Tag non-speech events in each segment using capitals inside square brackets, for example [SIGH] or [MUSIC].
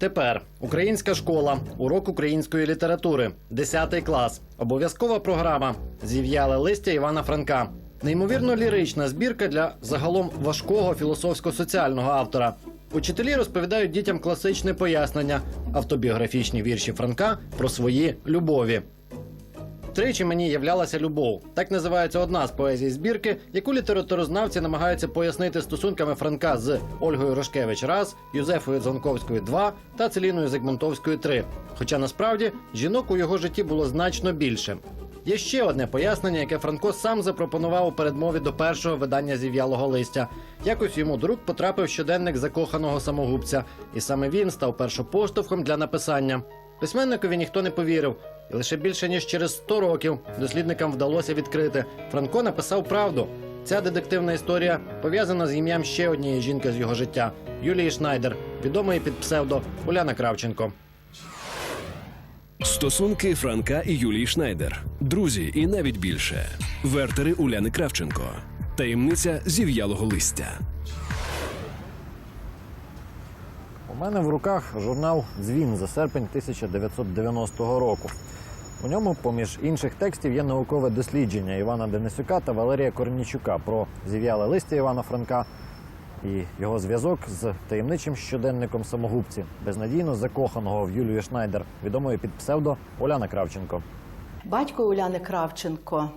Тепер українська школа, урок української літератури, 10 клас, обов'язкова програма. зів'яли листя Івана Франка. Неймовірно лірична збірка для загалом важкого філософсько-соціального автора. Учителі розповідають дітям класичне пояснення, автобіографічні вірші Франка про свої любові. Тричі мені являлася любов. Так називається одна з поезій збірки, яку літературознавці намагаються пояснити стосунками Франка з Ольгою Рошкевич раз, Юзефою Дзонковською два та Целіною Зигмунтовською три. Хоча насправді жінок у його житті було значно більше. Є ще одне пояснення, яке Франко сам запропонував у передмові до першого видання зів'ялого листя. Якось йому до рук потрапив щоденник закоханого самогубця, і саме він став першопоштовхом для написання. Письменникові ніхто не повірив, і лише більше ніж через 100 років дослідникам вдалося відкрити. Франко написав правду. Ця детективна історія пов'язана з ім'ям ще однієї жінки з його життя Юлії Шнайдер, відомої під псевдо Уляна Кравченко. Стосунки Франка і Юлії Шнайдер, друзі, і навіть більше. Вертери Уляни Кравченко. Таємниця зів'ялого листя. У мене в руках журнал Дзвін за серпень 1990 року. У ньому, поміж інших текстів, є наукове дослідження Івана Денисюка та Валерія Корнічука про зів'яле листя Івана Франка і його зв'язок з таємничим щоденником самогубці, безнадійно закоханого в Юлію Шнайдер, відомої під псевдо Оляна Кравченко. Батько Уляни Кравченко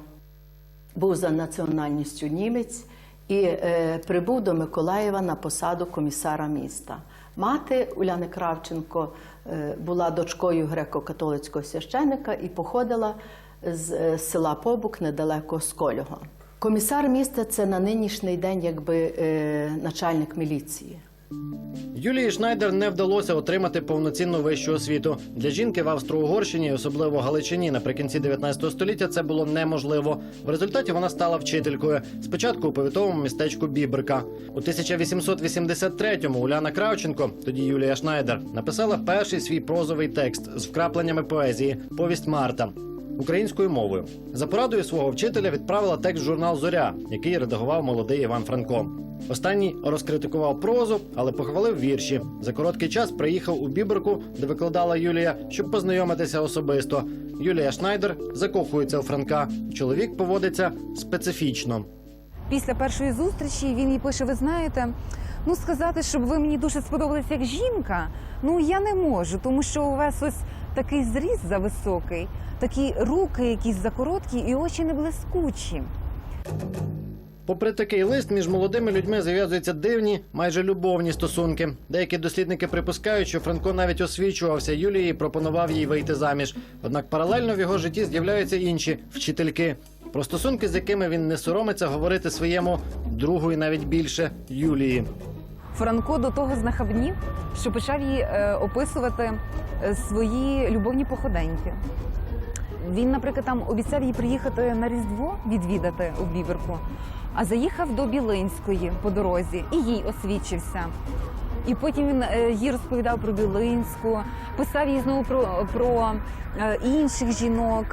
був за національністю німець і е, прибув до Миколаєва на посаду комісара міста. Мати Уляни Кравченко е, була дочкою греко-католицького священика і походила з е, села Побук недалеко з Колього. Комісар міста це на нинішній день якби е, начальник міліції. Юлії Шнайдер не вдалося отримати повноцінну вищу освіту. Для жінки в Австро-Угорщині, особливо Галичині, наприкінці 19 століття це було неможливо. В результаті вона стала вчителькою. Спочатку у повітовому містечку Біберка. У 1883-му Уляна Кравченко, тоді Юлія Шнайдер, написала перший свій прозовий текст з вкрапленнями поезії Повість Марта. Українською мовою за порадою свого вчителя відправила текст в журнал Зоря, який редагував молодий Іван Франко. Останній розкритикував прозу, але похвалив вірші. За короткий час приїхав у Біберку, де викладала Юлія, щоб познайомитися особисто. Юлія Шнайдер закохується у Франка. Чоловік поводиться специфічно. Після першої зустрічі він їй пише: ви знаєте, ну сказати, щоб ви мені дуже сподобались як жінка, ну я не можу, тому що у вас ось такий зріст зависокий, такі руки якісь закороткі і очі не блискучі. Попри такий лист, між молодими людьми зав'язуються дивні, майже любовні стосунки. Деякі дослідники припускають, що Франко навіть освічувався Юлії і пропонував їй вийти заміж. Однак паралельно в його житті з'являються інші вчительки, про стосунки, з якими він не соромиться говорити своєму другу і навіть більше Юлії. Франко до того знахабнів, що почав їй е, описувати е, свої любовні походеньки. Він, наприклад, там обіцяв їй приїхати на Різдво відвідати у Біберку, а заїхав до Білинської по дорозі і їй освічився. І потім він е, їй розповідав про Білинську, писав їй знову про, про е, інших жінок,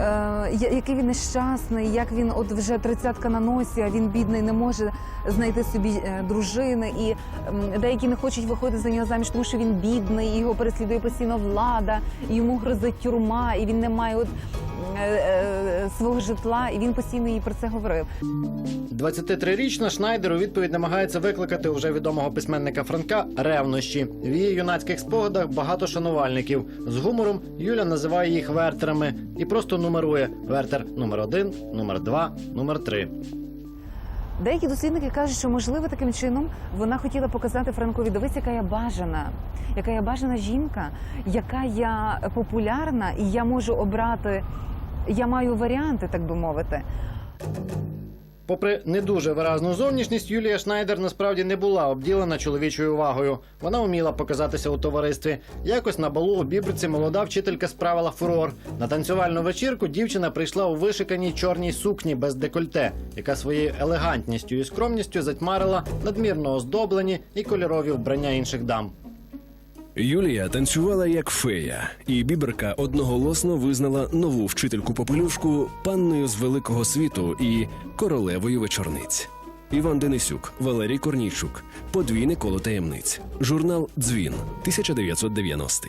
е, який він нещасний, як він от вже тридцятка на носі, а він бідний не може знайти собі е, дружини. І деякі не хочуть виходити за нього заміж, тому що він бідний, його переслідує постійно влада, йому грозить тюрма, і він не має от е, е, свого житла, і він постійно їй про це говорив. 23-річна Шнайдер у відповідь намагається викликати у вже відомого письменника Франка ревнощі. В її юнацьких спогадах багато шанувальників. З гумором Юля називає їх вертерами і просто нумерує вертер номер 1 номер 2 номер 3 Деякі дослідники кажуть, що можливо таким чином вона хотіла показати Франкові, дивись, яка я бажана, яка я бажана жінка, яка я популярна, і я можу обрати. Я маю варіанти, так би мовити. Попри не дуже виразну зовнішність, Юлія Шнайдер насправді не була обділена чоловічою увагою. Вона вміла показатися у товаристві. Якось на балу у Бібриці молода вчителька справила фурор. На танцювальну вечірку дівчина прийшла у вишиканій чорній сукні без декольте, яка своєю елегантністю і скромністю затьмарила надмірно оздоблені і кольорові вбрання інших дам. Юлія танцювала як фея, і Біберка одноголосно визнала нову вчительку попелюшку панною з великого світу і королевою вечорниць. Іван Денисюк, Валерій Корнійчук. Подвійне коло таємниць. Журнал Дзвін 1990.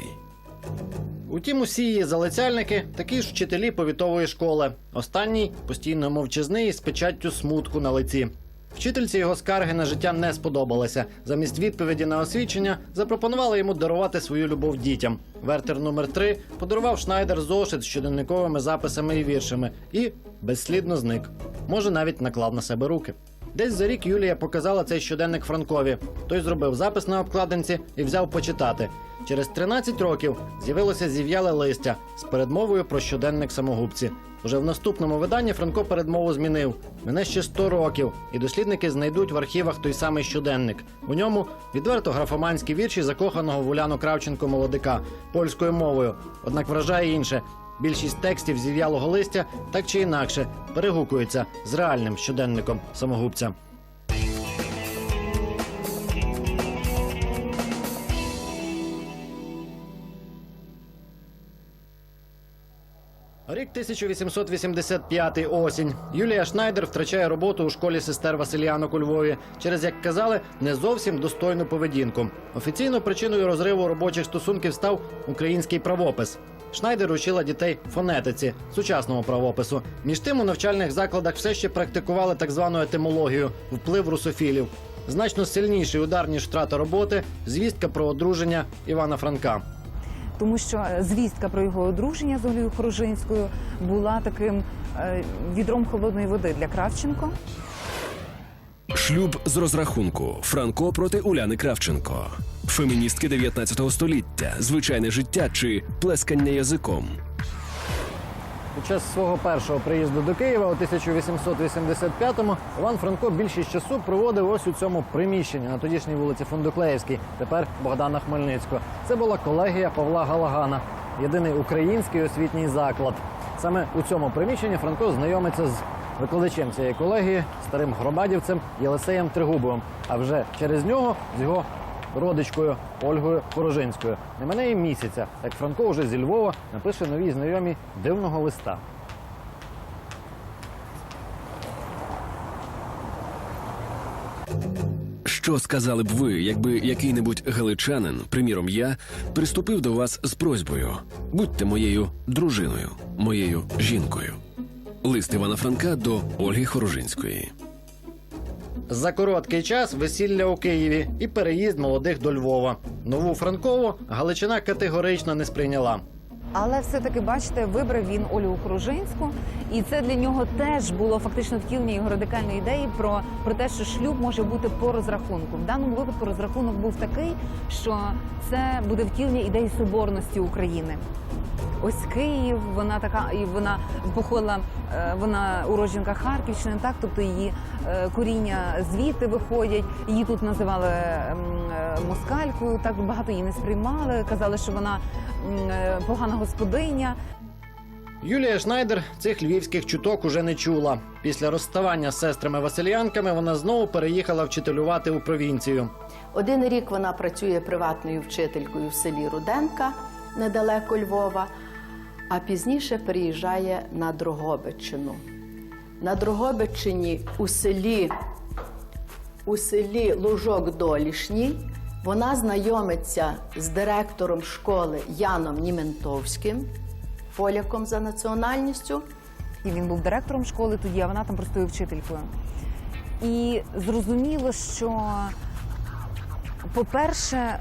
Утім, усі її залицяльники такі ж вчителі повітової школи. Останній постійно мовчазний з печаттю смутку на лиці. Вчительці його скарги на життя не сподобалися. Замість відповіді на освідчення запропонували йому дарувати свою любов дітям. Вертер номер 3 подарував Шнайдер зошит з щоденниковими записами і віршами і безслідно зник. Може, навіть наклав на себе руки. Десь за рік Юлія показала цей щоденник Франкові. Той зробив запис на обкладинці і взяв почитати. Через 13 років з'явилося зів'яле листя з передмовою про щоденник самогубці. Уже в наступному виданні Франко передмову змінив. Мене ще 100 років, і дослідники знайдуть в архівах той самий щоденник. У ньому відверто графоманські вірші закоханого в Уляну Кравченко молодика польською мовою. Однак вражає інше. Більшість текстів зів'ялого листя так чи інакше перегукуються з реальним щоденником самогубця. Рік 1885 осінь. Юлія Шнайдер втрачає роботу у школі сестер Василіанок у Львові через, як казали, не зовсім достойну поведінку. Офіційно причиною розриву робочих стосунків став український правопис. Шнайдер учила дітей фонетиці, сучасному правопису. Між тим у навчальних закладах все ще практикували так звану етимологію, вплив русофілів. Значно сильніший удар ніж втрата роботи, звістка про одруження Івана Франка. Тому що е, звістка про його одруження з Олею Хорожинською була таким е, відром холодної води для Кравченко. Шлюб з розрахунку Франко проти Уляни Кравченко. Феміністки 19 століття, звичайне життя чи плескання язиком. Під час свого першого приїзду до Києва у 1885-му Іван Франко більшість часу проводив ось у цьому приміщенні на тодішній вулиці Фундуклеївській, тепер Богдана Хмельницького. Це була колегія Павла Галагана, єдиний український освітній заклад. Саме у цьому приміщенні Франко знайомиться з викладачем цієї колегії, старим громадівцем Єлисеєм Тригубовим. А вже через нього з його родичкою Ольгою Хорожинською. Не мене і місяця, як Франко вже зі Львова напише новій знайомій дивного листа. Що сказали б ви, якби який-небудь галичанин, приміром я, приступив до вас з просьбою: будьте моєю дружиною, моєю жінкою. Лист Івана Франка до Ольги Хорожинської. За короткий час весілля у Києві і переїзд молодих до Львова. Нову Франкову Галичина категорично не сприйняла. Але все-таки, бачите, вибрав він Олю Хорожинську, і це для нього теж було фактично втілення його радикальної ідеї про, про те, що шлюб може бути по розрахунку. В даному випадку розрахунок був такий, що це буде втілення ідеї соборності України. Ось Київ, вона така, і вона походила, е, вона уродженка Харківщини, так, тобто її е, коріння звідти виходять. Її тут називали е, москалькою. Так багато її не сприймали. Казали, що вона погана господиня. Юлія Шнайдер цих львівських чуток уже не чула. Після розставання з сестрами Василіянками вона знову переїхала вчителювати у провінцію. Один рік вона працює приватною вчителькою в селі Руденка недалеко Львова, а пізніше переїжджає на Дрогобичину. На Дрогобичині у селі, у селі Лужок Долішній вона знайомиться з директором школи Яном Німентовським, поляком за національністю. І він був директором школи тоді, а вона там простою вчителькою. І зрозуміло, що, по-перше,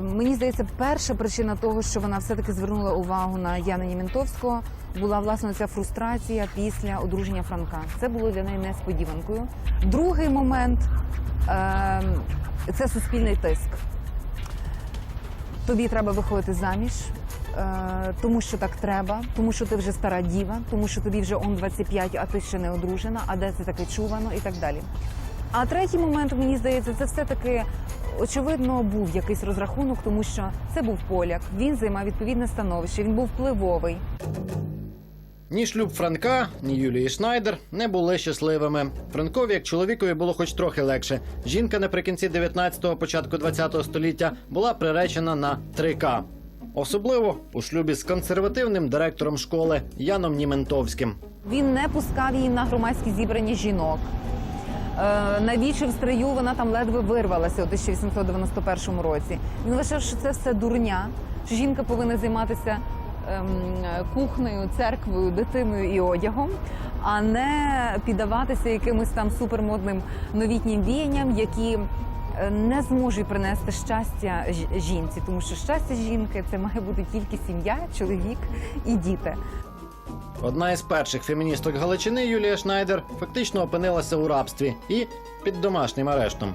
мені здається, перша причина того, що вона все-таки звернула увагу на Яна Німентовського, була власне ця фрустрація після одруження Франка. Це було для неї несподіванкою. Другий момент е, це суспільний тиск. Тобі треба виходити заміж, е, тому що так треба, тому що ти вже стара діва, тому що тобі вже он 25, а ти ще не одружена, а де це таке чувано і так далі. А третій момент, мені здається, це все-таки очевидно був якийсь розрахунок, тому що це був поляк, він займав відповідне становище, він був впливовий. Ні шлюб Франка, ні Юлії Шнайдер не були щасливими. Франкові, як чоловікові, було хоч трохи легше. Жінка наприкінці 19-го, початку 20-го століття була приречена на 3К. Особливо у шлюбі з консервативним директором школи Яном Німентовським. Він не пускав її на громадські зібрання жінок. Е, Навіче в строю вона там ледве вирвалася у 1891 році. Він вважав, що це все дурня, що жінка повинна займатися ем, кухнею, церквою, дитиною і одягом, а не піддаватися якимось там супермодним новітнім віянням, які е, не зможуть принести щастя жінці, тому що щастя жінки це має бути тільки сім'я, чоловік і діти. Одна із перших феміністок Галичини Юлія Шнайдер фактично опинилася у рабстві і під домашнім арештом.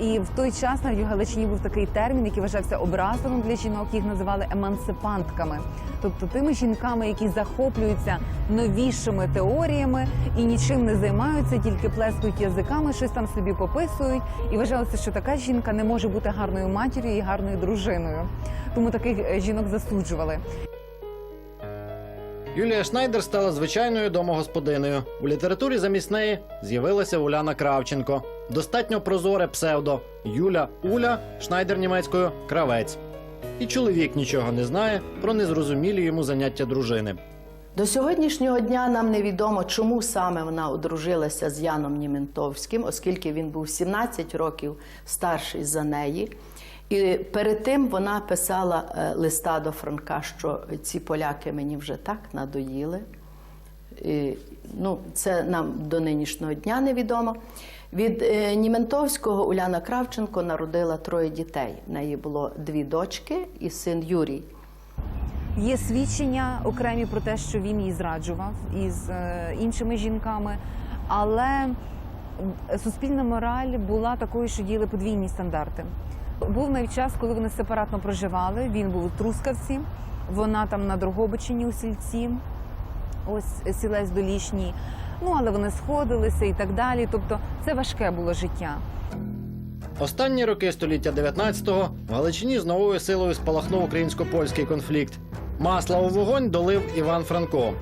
І в той час у Галичині був такий термін, який вважався образливим для жінок. Їх називали емансипантками, тобто тими жінками, які захоплюються новішими теоріями і нічим не займаються, тільки плескають язиками, щось там собі пописують. І вважалося, що така жінка не може бути гарною матір'ю і гарною дружиною. Тому таких е, жінок засуджували. Юлія Шнайдер стала звичайною домогосподиною. У літературі замість неї з'явилася Уляна Кравченко. Достатньо прозоре псевдо Юля Уля, Шнайдер німецькою Кравець. І чоловік нічого не знає про незрозумілі йому заняття дружини. До сьогоднішнього дня нам невідомо, чому саме вона одружилася з Яном Німентовським, оскільки він був 17 років старший за неї. І перед тим вона писала е, листа до Франка, що ці поляки мені вже так надоїли. І, ну, це нам до нинішнього дня невідомо. Від е, Німентовського Уляна Кравченко народила троє дітей. В неї було дві дочки і син Юрій. Є свідчення окремі про те, що він її зраджував із е, іншими жінками, але суспільна мораль була такою, що діяли подвійні стандарти. Був навіть час, коли вони сепаратно проживали. Він був у Трускавці, вона там на Дрогобичині у сільці, ось сілець долішній. Ну але вони сходилися і так далі. Тобто це важке було життя. Останні роки століття 19-го в Галичині з новою силою спалахнув українсько-польський конфлікт. Масла у вогонь долив Іван Франко.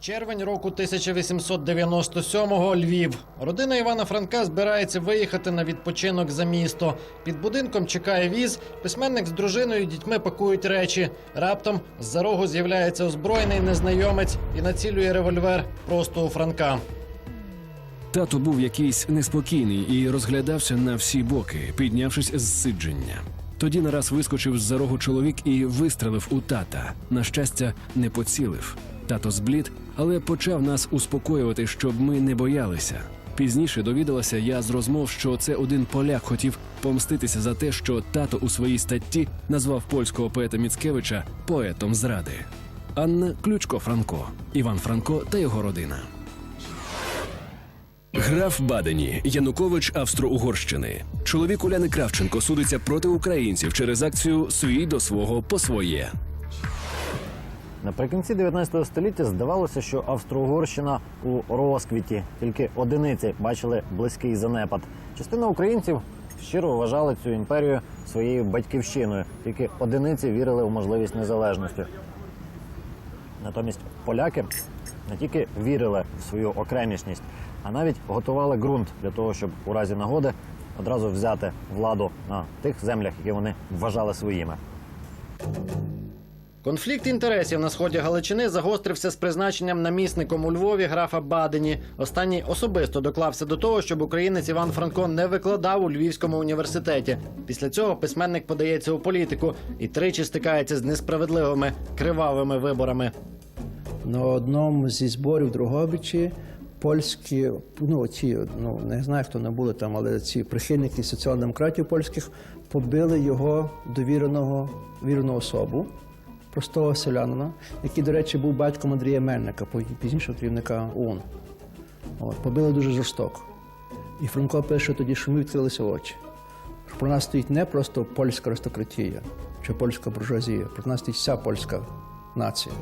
Червень року 1897-го Львів. Родина Івана Франка збирається виїхати на відпочинок за місто. Під будинком чекає віз. Письменник з дружиною і дітьми пакують речі. Раптом з-за рогу з'являється озброєний незнайомець і націлює револьвер просто у Франка. Тато був якийсь неспокійний і розглядався на всі боки, піднявшись з сидження. Тоді нараз вискочив з-за рогу чоловік і вистрелив у тата. На щастя, не поцілив. Тато зблід, але почав нас успокоювати, щоб ми не боялися. Пізніше довідалася я з розмов, що це один поляк хотів помститися за те, що тато у своїй статті назвав польського поета Міцкевича поетом зради. Анна Ключко Франко, Іван Франко та його родина. Граф Бадені Янукович Австро-Угорщини. Чоловік Уляни Кравченко судиться проти українців через акцію Свій до свого по своє. Наприкінці 19 століття здавалося, що Австро-Угорщина у розквіті, тільки одиниці бачили близький занепад. Частина українців щиро вважали цю імперію своєю батьківщиною, тільки одиниці вірили в можливість незалежності. Натомість поляки не тільки вірили в свою окремішність, а навіть готували ґрунт для того, щоб у разі нагоди одразу взяти владу на тих землях, які вони вважали своїми. Конфлікт інтересів на сході Галичини загострився з призначенням намісником у Львові графа Бадені. Останній особисто доклався до того, щоб українець Іван Франко не викладав у Львівському університеті. Після цього письменник подається у політику і тричі стикається з несправедливими кривавими виборами. На одному зі зборів в Дрогобичі польські, ну ці, ну не знаю, хто не були там, але ці прихильники соціал-демократів польських побили його довіреного вірну особу, простого селянина, який, до речі, був батьком Андрія Мельника, пізніше керівника ОУН. От, побили дуже жорстоко. І Франко пише тоді, що ми відкрилися очі. Про нас стоїть не просто польська аристократія чи польська буржуазія, про нас стоїть вся польська нація.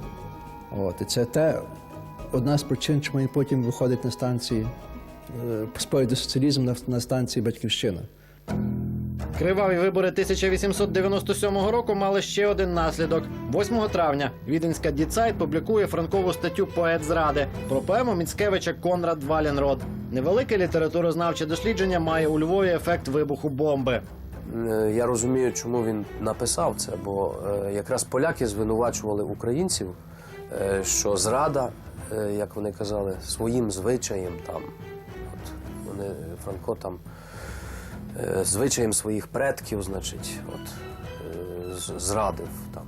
От, і це те, одна з причин, чому він потім виходить на станції е, сповіді соціалізм на, на станції Батьківщина. Криваві вибори 1897 року мали ще один наслідок. 8 травня Віденська Діцайт публікує франкову статтю Поет зради про поему Міцкевича Конрад Валенрод. Невелике літературознавче дослідження має у Львові ефект вибуху бомби. е, я розумію, чому він написав це, бо е, якраз поляки звинувачували українців, що зрада, як вони казали, своїм звичаєм там. От вони Франко там е, звичаєм своїх предків, значить, от, е, зрадив там.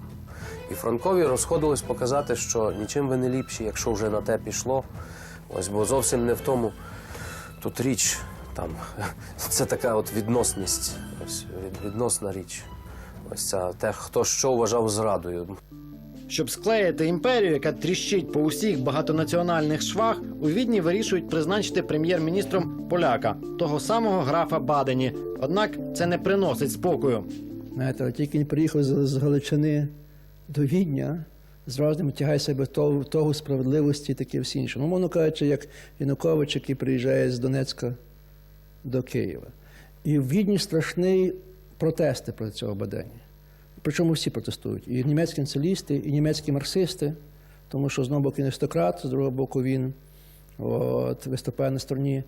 І Франкові розходилось показати, що нічим ви не ліпші, якщо вже на те пішло. Ось, бо зовсім не в тому тут річ. Там, [LAUGHS] це така от відносність, ось, відносна річ. Ось ця те, хто що вважав зрадою. Щоб склеїти імперію, яка тріщить по усіх багатонаціональних швах, у Відні вирішують призначити прем'єр-міністром поляка, того самого графа Бадені. Однак це не приносить спокою. Знаєте, тільки він приїхав з, Галичини до Відня, зразу не тягає себе того, того справедливості і таке всі інше. Ну, мовно кажучи, як Янукович, який приїжджає з Донецька до Києва. І в Відні страшні протести проти цього бадання. Причому всі протестують. І німецькі націоналісти, і німецькі марксисти, тому що з одного боку він аристократ, з другого боку він от, виступає на стороні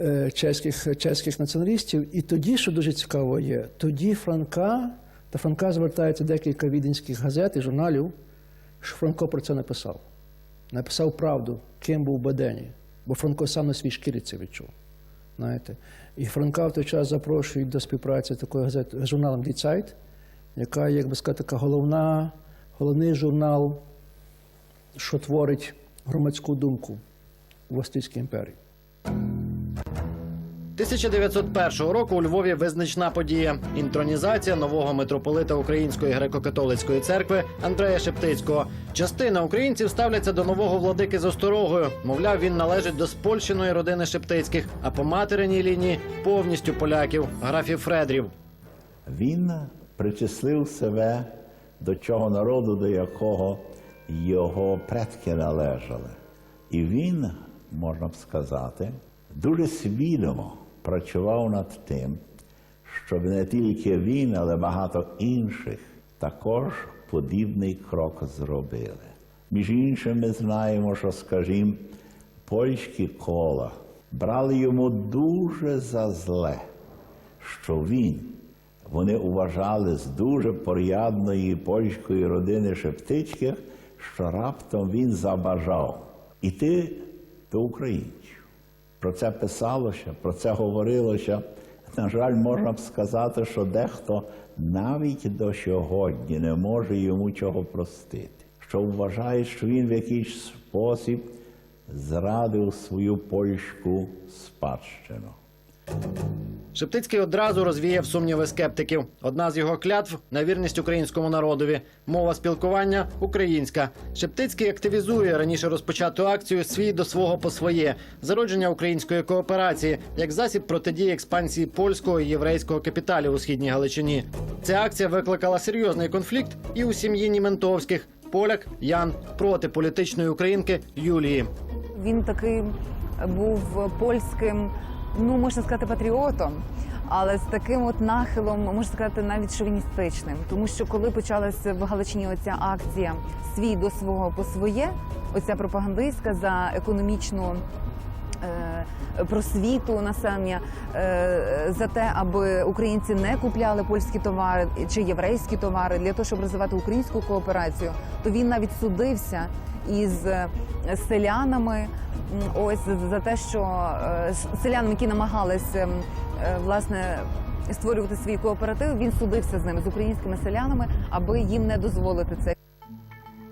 е, чеських, чеських націоналістів. І тоді, що дуже цікаво є, тоді Франка, до Франка звертається декілька віденських газет і журналів, що Франко про це написав. Написав правду, ким був Бадені, бо Франко сам на свій шкірі це відчув. Знаєте. І Франка в той час запрошують до співпраці з такою газетою з журналом Die Zeit, яка, як би сказати, така головна, головний журнал, що творить громадську думку в Австрійській імперії. 1901 року у Львові визначна подія інтронізація нового митрополита Української греко-католицької церкви Андрея Шептицького. Частина українців ставляться до нового владики з осторогою. Мовляв, він належить до спольщеної родини Шептицьких, а по материній лінії повністю поляків, графів Фредрів. Він причислив себе до цього народу, до якого його предки належали. І він, можна б сказати, дуже свідомо працював над тим, щоб не тільки він, але багато інших також подібний крок зробили. Між іншим, ми знаємо, що, скажімо, польські кола брали йому дуже за зле, що він, вони вважали з дуже порядної польської родини Шептицьких, що раптом він забажав іти до українців. Про це писалося, про це говорилося. На жаль, можна б сказати, що дехто навіть до сьогодні не може йому чого простити, що вважає, що він в якийсь спосіб зрадив свою польську спадщину. Шептицький одразу розвіяв сумніви скептиків. Одна з його клятв на вірність українському народові. Мова спілкування українська. Шептицький активізує раніше розпочату акцію свій до свого по своє зародження української кооперації як засіб протидії експансії польського і єврейського капіталів у східній Галичині. Ця акція викликала серйозний конфлікт і у сім'ї Німентовських. Поляк Ян проти політичної українки Юлії. Він такий був польським, ну можна сказати, патріотом, але з таким от нахилом, можна сказати, навіть шовіністичним. Тому що коли почалася в Галичині оця акція свій до свого по своє, оця пропагандистська за економічну. Е, Просвіту населення е, за те, аби українці не купляли польські товари чи єврейські товари для того, щоб розвивати українську кооперацію, то він навіть судився із е, селянами. Ось за- те, що селянам, які намагалися е, власне створювати свій кооператив, він судився з ними з українськими селянами, аби їм не дозволити це.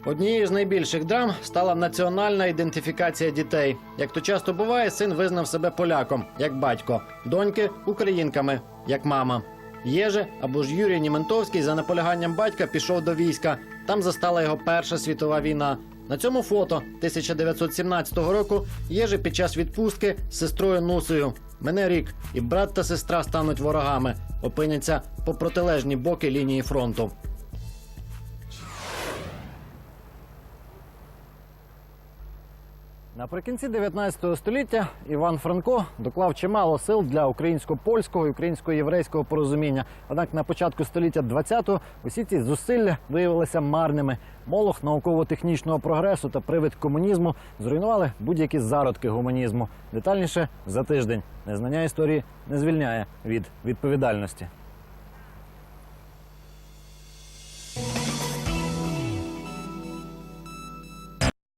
Однією з найбільших драм стала національна ідентифікація дітей. Як то часто буває, син визнав себе поляком, як батько, доньки українками, як мама. Єже або ж Юрій Німентовський за наполяганням батька пішов до війська. Там застала його Перша світова війна. На цьому фото 1917 року Єже під час відпустки з сестрою Нусею. Мене рік, і брат та сестра стануть ворогами, опиняться по протилежні боки лінії фронту. Наприкінці 19 століття Іван Франко доклав чимало сил для українсько-польського і українсько-єврейського порозуміння. Однак на початку століття 20-го усі ці зусилля виявилися марними. Молох науково-технічного прогресу та привид комунізму зруйнували будь-які зародки гуманізму. Детальніше за тиждень. Незнання історії не звільняє від відповідальності.